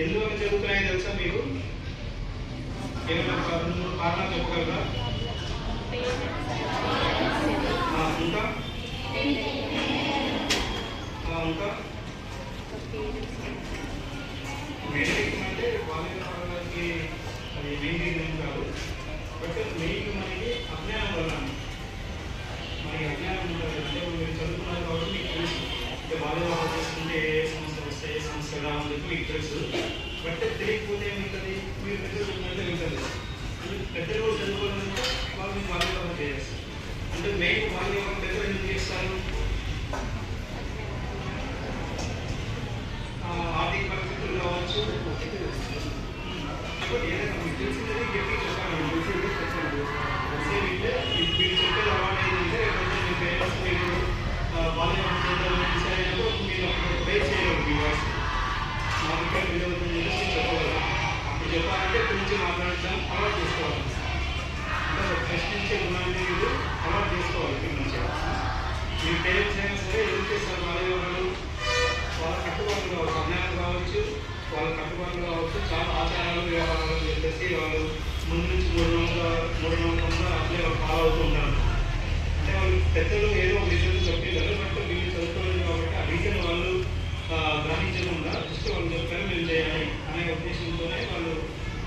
ఎందువల్ల జరుగుతున్నాయో తెలుసా మీకు? ఏమైనా రెండు కారణాలు చెప్పగలరా? ఇంకా? ఇంకా? మెయిన్ అంటే బాల్య అది మెయిన్ రీజన్ కాదు బట్ మెయిన్ మనకి అజ్ఞానం వల్ల మనకి అజ్ఞానం ఉంటుంది అంటే మీరు చదువుకున్నారు కాబట్టి మీకు తెలుసు అంటే చేసుకుంటే ఏ సమస్య వస్తే ఏ సమస్య ఎలా ఉంది మీకు తెలుసు బట్ తెలియకపోతే ఏమవుతుంది మీరు పెద్దలు చెప్పినట్టే పెద్దలు కూడా చదువుకోవాలంటే వాళ్ళు మీకు బాల్య వివాహం చేస్తారు అంటే మెయిన్ బాల్య పెద్దలు ఎందుకు చేస్తారు ఆర్థిక పరిస్థితులు కావచ్చు. ఏదైనా మీకు తెలిసినది మాకు ఇక్కడ వీలు అవుతుంది చెప్పి అప్పుడు చెప్పాలంటే ఇక్కడి నుంచి మాట్లాడడం అలవాటు చేసుకోవాలి. అంటే ప్రశ్నించే గుణాన్ని మీరు అలవాటు చేసుకోవాలి ఇక్కడి నుంచి. మీ పేరెంట్స్ అయినా సరే ఏం చేస్తారు? బాల్య వాళ్ళు వాళ్ళ కట్టుబాట్లు కావచ్చు అన్యాయం కావచ్చు వాళ్ళ కట్టుబాట్లు కావచ్చు చాలా ఆచారాలు వ్యవహారాలు అని చెప్పేసి వాళ్ళు ముందు నుంచి మూడు నమ్మకంగా మూడు నమ్మకంగా అట్లే వాళ్ళు ఫాలో అవుతూ ఉంటారు. అంటే వాళ్ళు పెద్దలు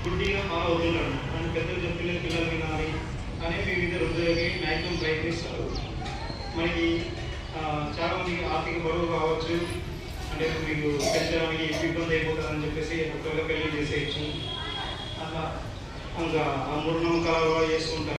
గుడ్డిగా ఫాలో అవుతున్నారు అని పెద్దలు చెప్పిన పిల్లలు వినాలి అనే వివిధ రుద్రకి మ్యాక్సిమం ప్రయత్నిస్తారు. మనకి చాలా మంది ఆర్థిక బరువు కావచ్చు అంటే మీకు పెంచడానికి ఇబ్బంది అయిపోతుందని చెప్పేసి ఒకవేళ పెళ్ళి చేసేయచ్చు. అట్లా ఇంకా ఆ మూఢనమ్మకాలు చేస్తుంటారు